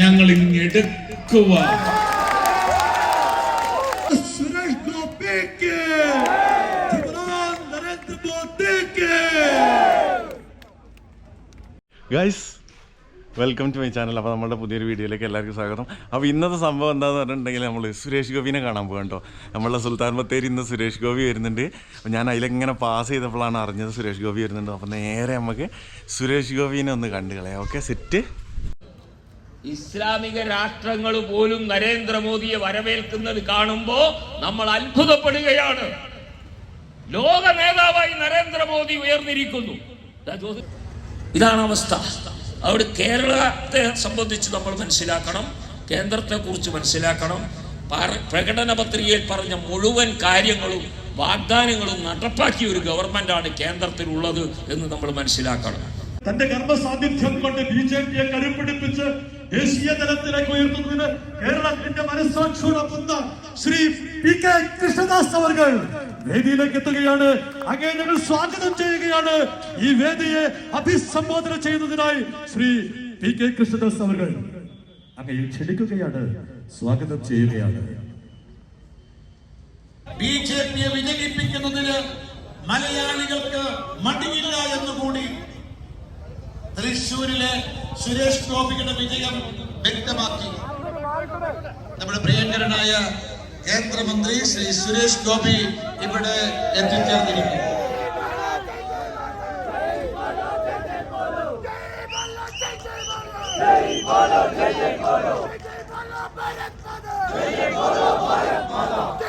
ഞങ്ങൾ ഇങ്ങെടുക്കുക സുരേഷ് ഗോപിക്ക്. Guys welcome to my channel. അപ്പോൾ നമ്മുടെ പുതിയൊരു വീഡിയോയിലേക്ക് എല്ലാവർക്കും സ്വാഗതം. അപ്പോൾ ഇന്നത്തെ സംഭവം എന്താണെന്ന് പറഞ്ഞിട്ടുണ്ടെങ്കിൽ നമ്മൾ സുരേഷ് ഗോപിനെ കാണാൻ പോകാം കേട്ടോ. നമ്മളെ സുൽത്താൻ ബത്തേരി ഇന്ന് സുരേഷ് ഗോപി വരുന്നുണ്ട്. അപ്പോൾ ഞാൻ അതിലിങ്ങനെ പാസ് ചെയ്തപ്പോഴാണ് അറിഞ്ഞത് സുരേഷ് ഗോപി വരുന്നുണ്ട്. അപ്പോൾ നേരെ നമുക്ക് സുരേഷ് ഗോപിനെ ഒന്ന് കണ്ടു കളയാം. ഓക്കെ സെറ്റ് ഇസ്ലാമിക രാഷ്ട്രങ്ങൾ പോലും നരേന്ദ്രമോദിയെ വരവേൽക്കുന്നത് കാണുമ്പോ നമ്മൾ അത്ഭുതപ്പെടുകയാണ്. ലോക നേതാവായി നരേന്ദ്രമോദി ഉയർന്നിരിക്കുന്നു. ഇതാണ് അവസ്ഥ. അവിടെ കേരളത്തെ സംബന്ധിച്ച് നമ്മൾ മനസ്സിലാക്കണം. കേന്ദ്രത്തെ കുറിച്ച് മനസ്സിലാക്കണം പ്രകടന പത്രികയിൽ പറഞ്ഞ മുഴുവൻ കാര്യങ്ങളും വാഗ്ദാനങ്ങളും നടപ്പാക്കിയ ഒരു ഗവൺമെന്റ് ഗവൺമെന്റാണ് കേന്ദ്രത്തിലുള്ളത് എന്ന് നമ്മൾ മനസ്സിലാക്കണം. തന്റെ ഗർഭസാന്നിധ്യം കൊണ്ട് ബി ജെ പിയെ ദേശീയ തലത്തിലേക്ക് ഉയർത്തുന്നതിന് കേരളത്തിന്റെ മനസ്സാക്ഷിയോടൊപ്പം ശ്രീ പി കെ കൃഷ്ണദാസ് അവർ വേദിയിലേക്ക് എത്തുകയാണ്. അങ്ങനെ ഞങ്ങൾ സ്വാഗതം ചെയ്യുകയാണ്. ഈ വേദിയെ അഭിസംബോധന ചെയ്യുന്നതിനായി ശ്രീ പി കെ കൃഷ്ണദാസ് അവർ അങ്ങനെ ക്ഷണിക്കുകയാണ്. സ്വാഗതം ചെയ്യുകയാണ്. ബി ജെ പിയെ വിജയിപ്പിക്കുന്നതിന് മലയാളികൾക്ക് മടിയില്ല എന്നുകൂടി തൃശൂരിലെ സുരേഷ് ഗോപിയുടെ വിജയം വ്യക്തമാക്കി നമ്മുടെ പ്രിയങ്കരനായ കേന്ദ്രമന്ത്രി ശ്രീ സുരേഷ് ഗോപി ഇവിടെ എത്തിച്ചേർന്നിരിക്കുന്നു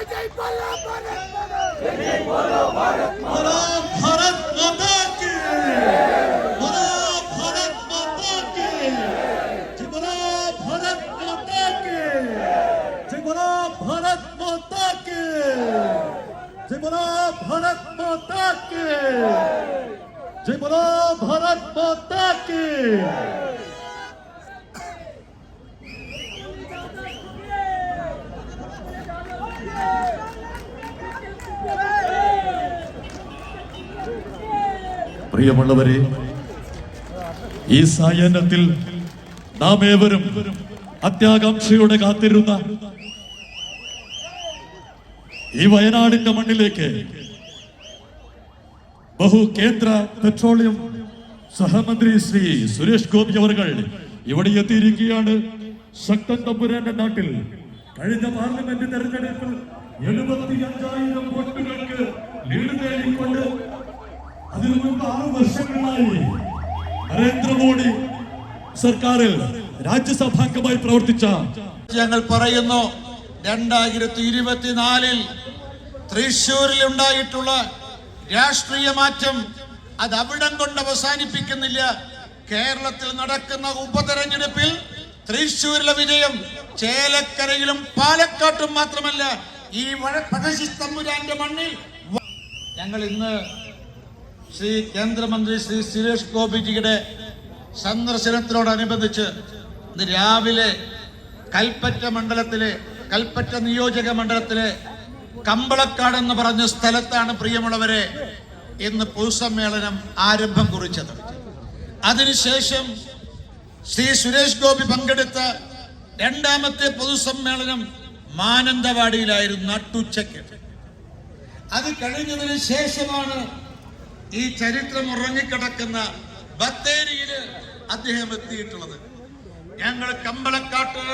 ജയ് ജയ് बोलो भारत माता की जय बोलो भारत माता की പ്രിയമുള്ളവരെ ഈ സായാഹ്നത്തിൽ നാം ഏവരും അത്യാകാംക്ഷയോടെ കാത്തിരുന്ന ഈ വയനാടിന്റെ മണ്ണിലേക്ക് ബഹു കേന്ദ്ര പെട്രോളിയം സഹമന്ത്രി ശ്രീ സുരേഷ് ഗോപി അവർ ഇവിടെ എത്തിയിരിക്കുകയാണ്. ശക്തൻ തമ്പുരാന്റെ നാട്ടിൽ കഴിഞ്ഞ പാർലമെന്റ് തെരഞ്ഞെടുപ്പിൽ എഴുപത്തി അഞ്ചായിരം വോട്ടുകൾക്ക് ലീഡ് നേടിക്കൊണ്ട് അതിനു മുമ്പ് ആറ് വർഷങ്ങളായി നരേന്ദ്രമോദി സർക്കാരിൽ രാജ്യസഭാംഗമായി പ്രവർത്തിച്ച ഞങ്ങൾ പറയുന്നു രണ്ടായിരത്തി ഇരുപത്തിനാലിൽ തൃശൂരിൽ ഉണ്ടായിട്ടുള്ള രാഷ്ട്രീയ മാറ്റം അത് അവിടം കൊണ്ട് അവസാനിപ്പിക്കുന്നില്ല. കേരളത്തിൽ നടക്കുന്ന ഉപതെരഞ്ഞെടുപ്പിൽ തൃശൂരിലെ വിജയം ചേലക്കരയിലും പാലക്കാട്ടും മാത്രമല്ല ഈ പഴശിസ്തമ്പുരാന്റെ മണ്ണിൽ ഞങ്ങൾ ഇന്ന് ശ്രീ കേന്ദ്രമന്ത്രി ശ്രീ സുരേഷ് ഗോപിജിയുടെ സന്ദർശനത്തിനോടനുബന്ധിച്ച് ഇന്ന് രാവിലെ കൽപ്പറ്റ മണ്ഡലത്തിലെ കൽപ്പറ്റ നിയോജക മണ്ഡലത്തിലെ കമ്പളക്കാട് എന്ന് പറഞ്ഞ സ്ഥലത്താണ് പ്രിയമുള്ളവരെ ഇന്ന് പൊതുസമ്മേളനം ആരംഭം കുറിച്ചത്. അതിനുശേഷം ശ്രീ സുരേഷ് ഗോപി പങ്കെടുത്ത രണ്ടാമത്തെ പൊതുസമ്മേളനം മാനന്തവാടിയിലായിരുന്നു നട്ടുച്ചയ്ക്ക്. അത് കഴിഞ്ഞതിന് ശേഷമാണ് ഈ ചരിത്രം ഉറങ്ങിക്കിടക്കുന്ന ബത്തേരിയിൽ അദ്ദേഹം എത്തിയിട്ടുള്ളത്. ഞങ്ങൾ കമ്പളക്കാട്ട്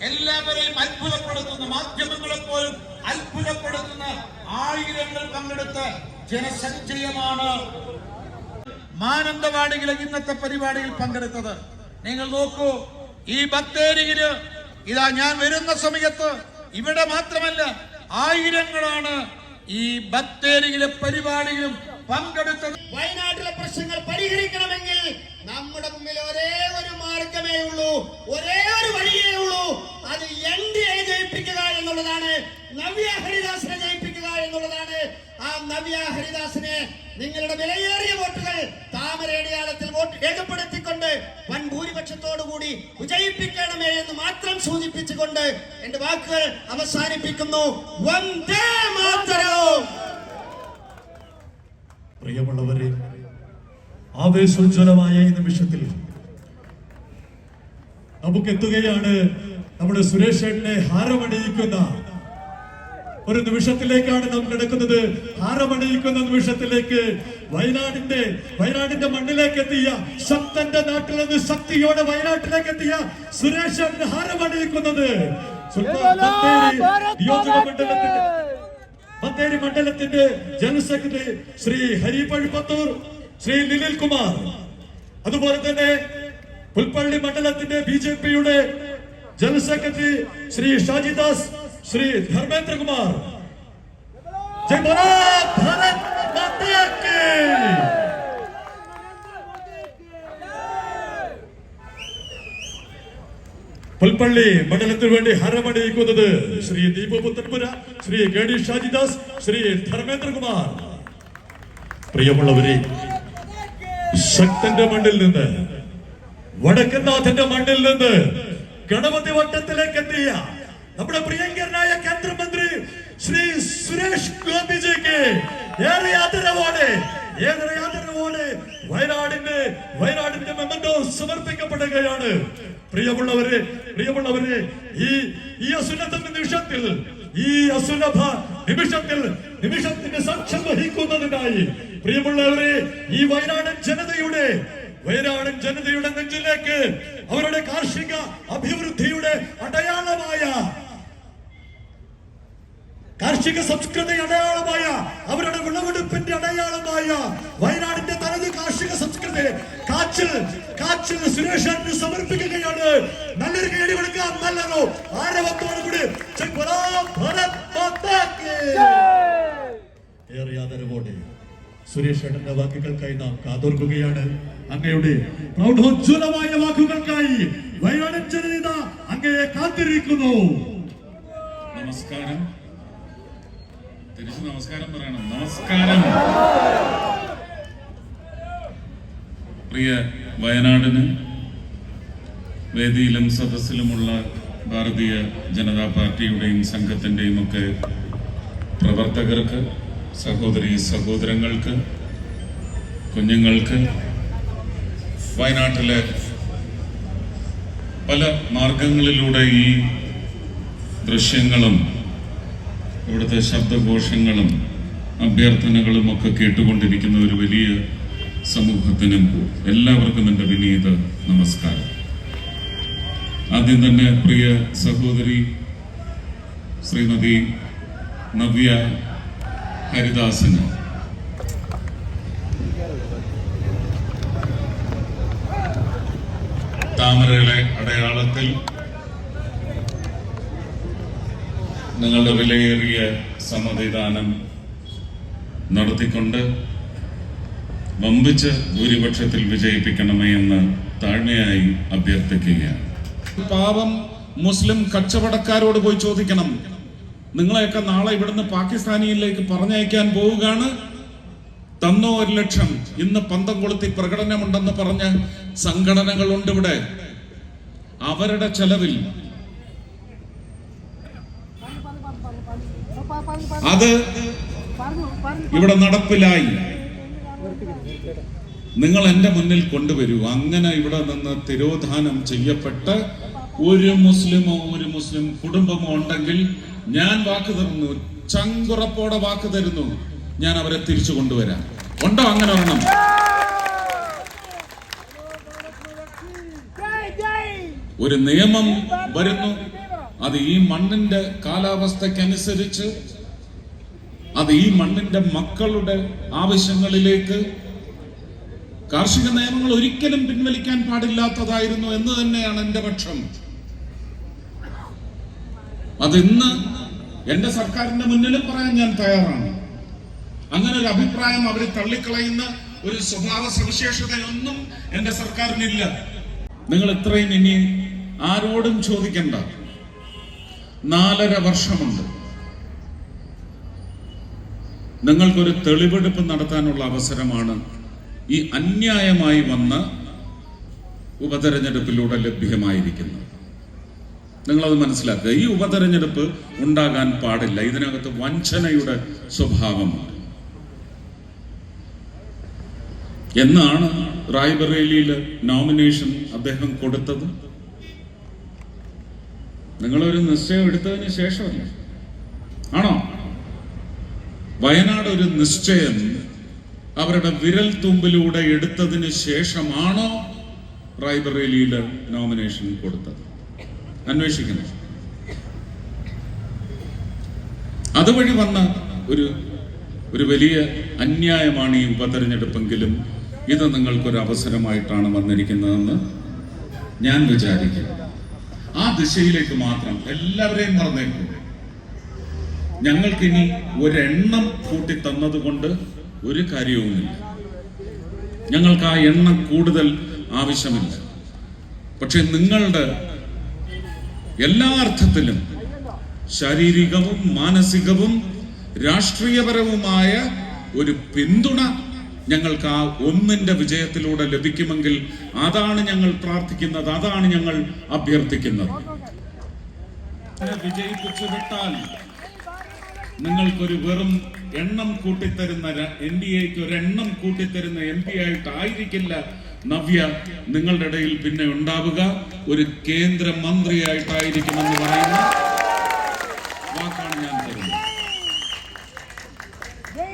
എല്ലാവരെയും അത്ഭുതപ്പെടുത്തുന്ന മാധ്യമങ്ങളെ പോലും അത്ഭുതപ്പെടുത്തുന്ന ആയിരങ്ങൾ പങ്കെടുത്ത ജനസഞ്ചയമാണ് മാനന്തവാടിയിലെ ഇന്നത്തെ പരിപാടിയിൽ പങ്കെടുത്തത്. നിങ്ങൾ നോക്കൂ ഈ ബത്തേരിയിൽ ഇതാ ഞാൻ വരുന്ന സമയത്ത് ഇവിടെ മാത്രമല്ല ആയിരങ്ങളാണ് ഈ ബത്തേരിയിലെ പരിപാടിയിലും പങ്കെടുത്തത് വയനാട്ടിലെ പ്രശ്നങ്ങൾ പരിഹരിക്കണമെങ്കിൽ നമ്മുടെ മുമ്പിൽ ഒരേ ഒരു മാർഗമേ ഉള്ളൂ. ഒരേ ഒരു വഴിയേ ഉള്ളൂ. അത് എൻ ഡി എ ജയിപ്പിക്കുക എന്നുള്ളതാണ്. നവ്യ ഹരിദാസിനെ ജയിപ്പിക്കുക എന്നുള്ളതാണ്. ആ നവ്യ ഹരിദാസിനെ നിങ്ങളുടെ വിലയേറിയ വോട്ടുകൾ താമരയടിയാളത്തിൽ വോട്ട് രേഖപ്പെടുത്തിക്കൊണ്ട് വൻ ഭൂരിപക്ഷത്തോടുകൂടി വിജയിപ്പിക്കണമേ എന്ന് മാത്രം സൂചിപ്പിച്ചുകൊണ്ട് എന്റെ വാക്കുകൾ അവസാനിപ്പിക്കുന്നു. വന്ദേ മാതരം. പ്രിയമുള്ളവരെ ആവേശോജ്വലമായ ഈ നിമിഷത്തിൽ നമുക്ക് എത്തുകയാണ് നമ്മുടെ സുരേഷ് ചേട്ടനെ ഹാരമണിയിക്കുന്ന ഒരു നിമിഷത്തിലേക്കാണ് നാം കിടക്കുന്നത്. ഹാരമണിയിക്കുന്ന നിമിഷത്തിലേക്ക് വയനാടിന്റെ വയനാടിന്റെ മണ്ണിലേക്ക് എത്തിയ ശക്തന്റെ നാട്ടിൽ നിന്ന് ശക്തിയോടെ വയനാട്ടിലേക്ക് എത്തിയ സുരേഷ് ചേട്ടന് ഹാരമണിയിക്കുന്നത് നിയോജക മണ്ഡലത്തിന്റെ ബത്തേരി മണ്ഡലത്തിന്റെ ജനറൽ ശ്രീ ഹരി ശ്രീ ലിലിൽ കുമാർ. അതുപോലെ തന്നെ പുൽപ്പള്ളി മണ്ഡലത്തിന്റെ ബി ജെ പിയുടെ ജനറൽ ശ്രീ ഷാജിദാസ് ശ്രീ ധർമ്മേന്ദ്രകുമാർ ജയ് ഭാരത് ഭാരത് മാതാ പുൽപ്പള്ളി മണ്ഡലത്തിന് വേണ്ടി ഹരമണിയിക്കുന്നത് ശ്രീ ദീപപുത്രപുര ശ്രീ കെ ഡി ഷാജിദാസ് ശ്രീ ധർമ്മേന്ദ്രകുമാർ. പ്രിയമുള്ളവരെ ശക്തന്റെ മണ്ണിൽ നിന്ന് വടക്കനാഥന്റെ മണ്ണിൽ നിന്ന് ഗണപതി വട്ടത്തിലേക്ക് എത്തിയ നമ്മുടെ പ്രിയങ്കരനായ കേന്ദ്രമന്ത്രി ശ്രീ സുരേഷ് ഗോപിജിക്ക് ഏറെ ആദരവോടെ ഏറെ ആദരവോടെ വയനാടിന്റെ വയനാടിന്റെ മെമ്മന്റോ സമർപ്പിക്കപ്പെടുകയാണ്. പ്രിയമുള്ളവരെ പ്രിയമുള്ളവരെ ഈ ഈ അസുലത്തിന്റെ നിമിഷത്തിൽ ഈ അസുലഭ നിമിഷത്തിൽ നിമിഷത്തിന്റെ സാക്ഷ്യം വഹിക്കുന്നതിനായി പ്രിയമുള്ളവരെ ഈ വയനാടൻ ജനതയുടെ വയനാടൻ ജനതയുടെ നെഞ്ചിലേക്ക് അവരുടെ കാർഷിക അഭിവൃദ്ധിയുടെ അടയാളമായ കാർഷിക സംസ്കൃതി അടയാളമായ അവരുടെ വിളവെടുപ്പിന്റെ അടയാളമായ വയനാടിന്റെ തനത് കാർഷിക സംസ്കൃതി കാച്ചിൽ കാച്ചിൽ സുരേഷ് സമർപ്പിക്കുകയാണ്. നല്ലൊരു കൈയടി കൊടുക്കാം. നല്ലതോ ആരവത്തോടു കൂടി. ഏറെ ആദരവോടെ സുരേഷ് ഏട്ടന്റെ വാക്കുകൾക്കായി നാം കാതോർക്കുകയാണ്. അങ്ങയുടെ പ്രൗഢോജ്വലമായ വാക്കുകൾക്കായി വയനാടൻ അങ്ങയെ കാത്തിരിക്കുന്നു. നമസ്കാരം. തിരിച്ചു നമസ്കാരം പറയണം. നമസ്കാരം. പ്രിയ വയനാടിന് വേദിയിലും സദസ്സിലുമുള്ള ഭാരതീയ ജനതാ പാർട്ടിയുടെയും സംഘത്തിന്റെയും ഒക്കെ പ്രവർത്തകർക്ക് സഹോദരി സഹോദരങ്ങൾക്ക് കുഞ്ഞുങ്ങൾക്ക് വയനാട്ടിലെ പല മാർഗങ്ങളിലൂടെ ഈ ദൃശ്യങ്ങളും ഇവിടുത്തെ ശബ്ദഘോഷങ്ങളും അഭ്യർത്ഥനകളും ഒക്കെ കേട്ടുകൊണ്ടിരിക്കുന്ന ഒരു വലിയ സമൂഹത്തിനും എല്ലാവർക്കും എന്റെ വിനീത നമസ്കാരം. ആദ്യം തന്നെ പ്രിയ സഹോദരി ശ്രീമതി നവ്യ ഹരിദാസന്. താമരയുടെ അടയാളത്തിൽ നിങ്ങളുടെ വിലയേറിയ സമ്മതിദാനം നടത്തിക്കൊണ്ട് വമ്പിച്ച് ഭൂരിപക്ഷത്തിൽ വിജയിപ്പിക്കണമേ എന്ന് താഴ്മയായി അഭ്യർത്ഥിക്കുകയാണ്. പാവം മുസ്ലിം കച്ചവടക്കാരോട് പോയി ചോദിക്കണം. നിങ്ങളെയൊക്കെ നാളെ ഇവിടുന്ന് പാകിസ്ഥാനിയിലേക്ക് പറഞ്ഞയക്കാൻ പോവുകയാണ്. തന്നോ ഒരു ലക്ഷം. ഇന്ന് പന്തം കൊളുത്തി പ്രകടനമുണ്ടെന്ന് പറഞ്ഞ സംഘടനകളുണ്ട് ഇവിടെ. അവരുടെ ചെലവിൽ. അത് ഇവിടെ നടപ്പിലായി. നിങ്ങൾ എന്റെ മുന്നിൽ കൊണ്ടുവരൂ. അങ്ങനെ ഇവിടെ നിന്ന് തിരോധാനം ചെയ്യപ്പെട്ട ഒരു മുസ്ലിമോ ഒരു മുസ്ലിം കുടുംബമോ ഉണ്ടെങ്കിൽ ഞാൻ വാക്ക് തരുന്നു ചങ്കുറപ്പോടെ വാക്ക് തരുന്നു ഞാൻ അവരെ തിരിച്ചു കൊണ്ടുവരാം. ഉണ്ടോ അങ്ങനെ ഒരെണ്ണം? ഒരു നിയമം വരുന്നു അത് ഈ മണ്ണിന്റെ കാലാവസ്ഥക്കനുസരിച്ച് അത് ഈ മണ്ണിന്റെ മക്കളുടെ ആവശ്യങ്ങളിലേക്ക് കാർഷിക നിയമങ്ങൾ ഒരിക്കലും പിൻവലിക്കാൻ പാടില്ലാത്തതായിരുന്നു എന്ന് തന്നെയാണ് എന്റെ പക്ഷം. അതിന്ന് എന്റെ സർക്കാരിന്റെ മുന്നിലും പറയാൻ ഞാൻ തയ്യാറാണ്. അങ്ങനെ ഒരു അഭിപ്രായം അവർ തള്ളിക്കളയുന്ന ഒരു സ്വഭാവ സവിശേഷതയൊന്നും എന്റെ സർക്കാരിനില്ല. നിങ്ങൾ ഇത്രയും ഇനി ആരോടും ചോദിക്കണ്ട. നാലര വർഷമുണ്ട്. നിങ്ങൾക്കൊരു തെളിവെടുപ്പ് നടത്താനുള്ള അവസരമാണ് ഈ അന്യായമായി വന്ന ഉപതെരഞ്ഞെടുപ്പിലൂടെ ലഭ്യമായിരിക്കുന്നത്. നിങ്ങളത് മനസ്സിലാക്കുക. ഈ ഉപതെരഞ്ഞെടുപ്പ് ഉണ്ടാകാൻ പാടില്ല. ഇതിനകത്ത് വഞ്ചനയുടെ സ്വഭാവമാണ് എന്നാണ് റായ്ബറേലിയിൽ നോമിനേഷൻ അദ്ദേഹം കൊടുത്തത്? നിങ്ങളൊരു നിശ്ചയം എടുത്തതിന് ശേഷമല്ല? ആണോ? വയനാട് ഒരു നിശ്ചയം അവരുടെ വിരൽ തുമ്പിലൂടെ എടുത്തതിന് ശേഷമാണോ റായ്ബറേലിയിൽ നോമിനേഷൻ കൊടുത്തത്? അന്വേഷിക്കുന്നത് അതുവഴി വന്ന ഒരു ഒരു വലിയ അന്യായമാണ് ഈ ഉപതെരഞ്ഞെടുപ്പെങ്കിലും ഇത് നിങ്ങൾക്കൊരു അവസരമായിട്ടാണ് വന്നിരിക്കുന്നതെന്ന് ഞാൻ വിചാരിക്കുന്നു ആ ദിശയിലേക്ക് മാത്രം എല്ലാവരെയും മറന്നേക്കും. ഞങ്ങൾക്കിനി ഒരെണ്ണം കൂട്ടി തന്നതുകൊണ്ട് ഒരു കാര്യവുമില്ല. ഞങ്ങൾക്ക് ആ എണ്ണം കൂടുതൽ ആവശ്യമില്ല. പക്ഷെ നിങ്ങളുടെ എല്ലാ അർത്ഥത്തിലും ശാരീരികവും മാനസികവും രാഷ്ട്രീയപരവുമായ ഒരു പിന്തുണ ഞങ്ങൾക്ക് ആ ഒന്നിന്റെ വിജയത്തിലൂടെ ലഭിക്കുമെങ്കിൽ അതാണ് ഞങ്ങൾ പ്രാർത്ഥിക്കുന്നത് അതാണ് ഞങ്ങൾ അഭ്യർത്ഥിക്കുന്നത്. വിജയിപ്പിച്ചു വിട്ടാൽ നിങ്ങൾക്കൊരു വെറും എണ്ണം കൂട്ടിത്തരുന്ന എൻ ഡി എക്ക് ഒരു എണ്ണം കൂട്ടിത്തരുന്ന എം പി ആയിട്ടായിരിക്കില്ല നവ്യ നിങ്ങളുടെ ഇടയിൽ പിന്നെ ഉണ്ടാവുക. ഒരു കേന്ദ്ര മന്ത്രിയായിട്ടായിരിക്കുമെന്ന് പറയുന്ന. വാക്കാണ് ഞാൻ തരുന്നത്.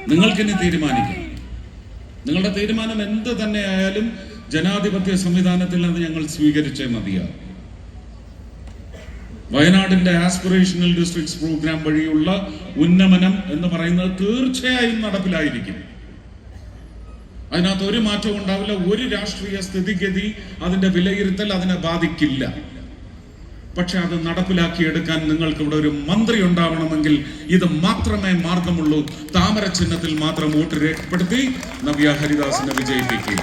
നിങ്ങൾക്കിനി തീരുമാനിക്കാം. നിങ്ങളുടെ തീരുമാനം എന്ത് തന്നെ ആയാലും ജനാധിപത്യ സംവിധാനത്തിൽ അത് ഞങ്ങൾ സ്വീകരിച്ചേ മതിയാവും വയനാടിന്റെ ആസ്പിറേഷണൽ ഡിസ്ട്രിക്ട്സ് പ്രോഗ്രാം വഴിയുള്ള ഉന്നമനം എന്ന് പറയുന്നത് തീർച്ചയായും നടപ്പിലായിരിക്കും. അതിനകത്ത് ഒരു മാറ്റവും ഉണ്ടാവില്ല. ഒരു രാഷ്ട്രീയ സ്ഥിതിഗതി അതിന്റെ വിലയിരുത്തൽ അതിനെ ബാധിക്കില്ല. പക്ഷെ അത് നടപ്പിലാക്കി എടുക്കാൻ നിങ്ങൾക്ക് ഇവിടെ ഒരു മന്ത്രി ഉണ്ടാവണമെങ്കിൽ ഇത് മാത്രമേ മാർഗമുള്ളൂ. താമര ചിഹ്നത്തിൽ മാത്രം വോട്ട് രേഖപ്പെടുത്തി നവ്യ ഹരിദാസിനെ വിജയിപ്പിക്കുക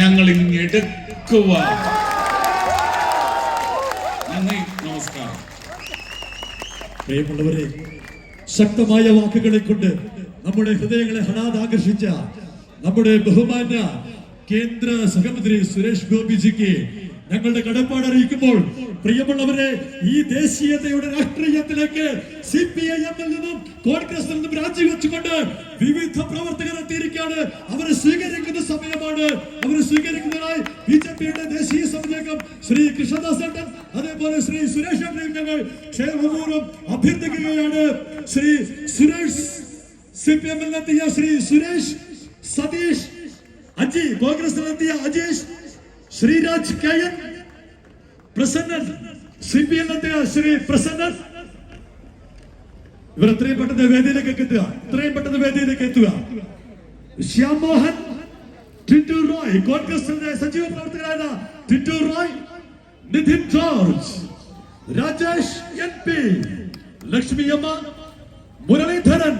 ഞങ്ങൾ ഇങ്ങെടുക്കുക നന്ദി നമസ്കാരം. പ്രിയമുള്ളവരെ ശക്തമായ വാക്കുകളെ കൊണ്ട് നമ്മുടെ ഹൃദയങ്ങളെ ഹനാദാകർഷിച്ച നമ്മുടെ ബഹുമാന്യ കേന്ദ്ര സഹമന്ത്രി സുരേഷ് ഗോപിജിക്ക് ഞങ്ങളുടെ കടപ്പാട് അറിയിക്കുമ്പോൾ പ്രിയമുള്ളവരെ ഈ ദേശീയതയുടെ രാഷ്ട്രീയത്തിലേക്ക് സി പി ഐ എമ്മിൽ നിന്നും കോൺഗ്രസിൽ നിന്നും രാജിവെച്ചുകൊണ്ട് വിവിധ പ്രവർത്തകർ എത്തിയിരിക്കുകയാണ്. അവരെ സ്വീകരിക്കുന്ന സമയമാണ്. അവരെ സ്വീകരിക്കുന്നതിനായി ബി ജെ പിയുടെ ദേശീയ സംയോജകം ശ്രീ കൃഷ്ണദാസ് അതേപോലെ ശ്രീ സുരേഷ് ഞങ്ങൾ ക്ഷേമപൂർവം അഭ്യർത്ഥിക്കുകയാണ്. ശ്രീ സുരേഷ് സി പി എമ്മിലെത്തിയ Shri Suresh Satheesh Aji കോൺഗ്രസിലെത്തിയ Ajeesh Sreeraj K N Prasannan C P എമ്മിലെത്തിയ Shri Prasannan. ഇവർ എത്രയും പെട്ടെന്ന് വേദിയിലേക്ക് എത്തുക എത്രയും പെട്ടെന്ന് വേദിയിലേക്ക് എത്തുക. ശ്യാം മോഹൻ ടിറ്റു റോയ് കോൺഗ്രസിന്റെ സജീവ പ്രവർത്തകരായ Tittu Roy Nidhin George Rajesh N P Lakshmiyamma Muraleedharan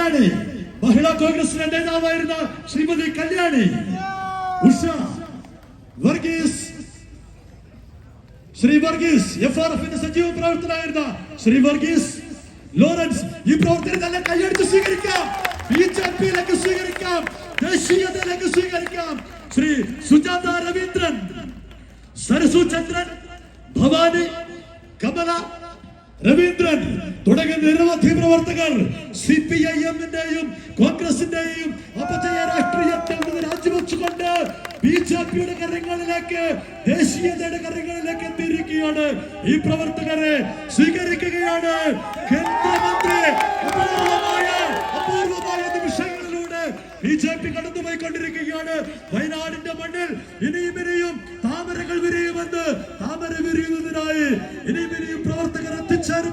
Kalyani. Mahila കോൺഗ്രസിന്റെ നേതാവായിരുന്ന ശ്രീമതി കല്യാണി. ഉഷ. വർഗീസ്. ശ്രീ വർഗീസ് എഫ് ആർ എഫിന്റെ സജീവ പ്രവർത്തനായിരുന്ന ശ്രീ വർഗീസ്. ലോറൻസ് ഈ പ്രവർത്തനത്തെല്ലാം കൈയടിച്ച് സ്വീകരിക്കാം. ബി ജെ സ്വീകരിക്കാം. ദേശീയതയിലേക്ക് സ്വീകരിക്കാം. ശ്രീ സുജാത രവീന്ദ്രൻ സരസു ചന്ദ്രൻ ഭവാനി കമല രവീന്ദ്രൻ തുടങ്ങിയ നിരവധി പ്രവർത്തകർ സി പി ഐ എമ്മിന്റെയും കോൺഗ്രസിന്റെയും അപജയ രാഷ്ട്രീയത്തിൽ നിന്ന് രാജിവെച്ചുകൊണ്ട് ബി ജെ പിയുടെ കരങ്ങളിലേക്ക് ദേശീയതയുടെ കരങ്ങളിലേക്ക് എത്തിയിരിക്കുകയാണ്. ഈ പ്രവർത്തകരെ സ്വീകരിക്കുകയാണ് കേന്ദ്രമന്ത്രി. അപൂർവമായ അപൂർവമായ നിമിഷങ്ങളിലൂടെ ബി ജെ പി കടന്നുപോയിക്കൊണ്ടിരിക്കുകയാണ്. വയനാടിന്റെ മണ്ണിൽ ഇനിയും ഇനിയും താമരകൾ വിരിയുമെന്ന് താമര വിരിയുന്നതിനായി ഇനിയും ഇനിയും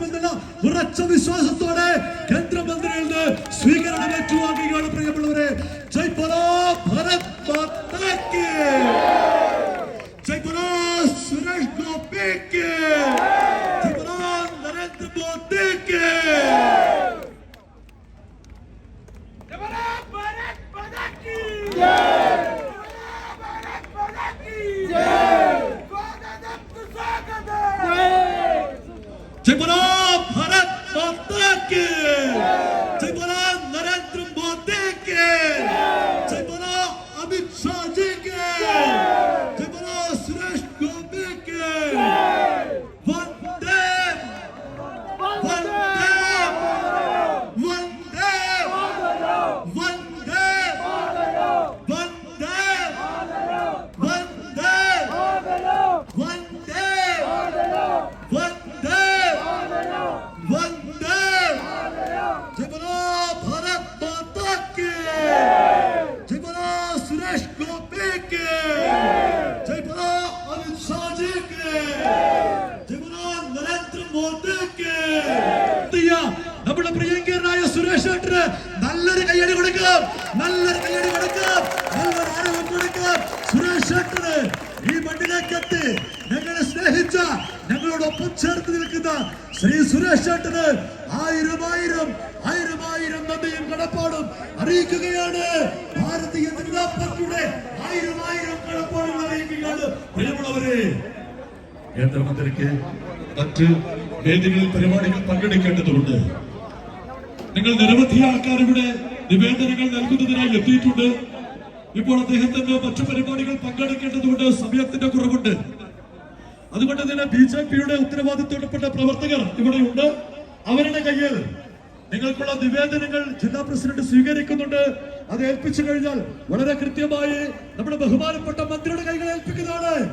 പ്രവർത്തകർ ഉറച്ച വിശ്വാസത്തോടെ കേന്ദ്രമന്ത്രിയിൽ നിന്ന് സ്വീകരണം ഏറ്റുവാങ്ങുകയാണ് പ്രിയമുള്ളവരെ. ഞങ്ങളോടൊപ്പം ചേർത്ത് നിൽക്കുന്ന ശ്രീ സുരേഷ് ചേട്ടന് ആയിരം ആയിരം ആയിരം ആയിരം നന്ദിയും കടപ്പാടും അറിയിക്കുകയാണ്. ഭാരതീയ ജനതാ പാർട്ടിയുടെ ആയിരം ആയിരം കടപ്പാടുകൾ അറിയിക്കുകയാണ്. പ്രിയമുള്ളവരെ കേന്ദ്രമന്ത്രിക്ക് മറ്റ് വേദികളിൽ പരിപാടികൾ പങ്കെടുക്കേണ്ടതുണ്ട്. നിങ്ങൾ നിരവധി ആൾക്കാർ ഇവിടെ നിവേദനങ്ങൾ നൽകുന്നതിനായി എത്തിയിട്ടുണ്ട്. ഇപ്പോൾ അദ്ദേഹത്തിന് മറ്റു പരിപാടികൾ പങ്കെടുക്കേണ്ടതുകൊണ്ട് സമയത്തിന്റെ കുറവുണ്ട്. അതുകൊണ്ട് തന്നെ ബി ജെ പിയുടെ ഉത്തരവാദിത്തപ്പെട്ട പ്രവർത്തകർ ഇവിടെയുണ്ട് അവരുടെ കയ്യിൽ നിങ്ങൾക്കുള്ള നിവേദനങ്ങൾ ജില്ലാ പ്രസിഡന്റ് സ്വീകരിക്കുന്നുണ്ട് അത് ഏൽപ്പിച്ചു കഴിഞ്ഞാൽ വളരെ കൃത്യമായി നമ്മുടെ ബഹുമാനപ്പെട്ട മന്ത്രിയുടെ കൈകൾ ഏൽപ്പിക്കുന്നതാണ്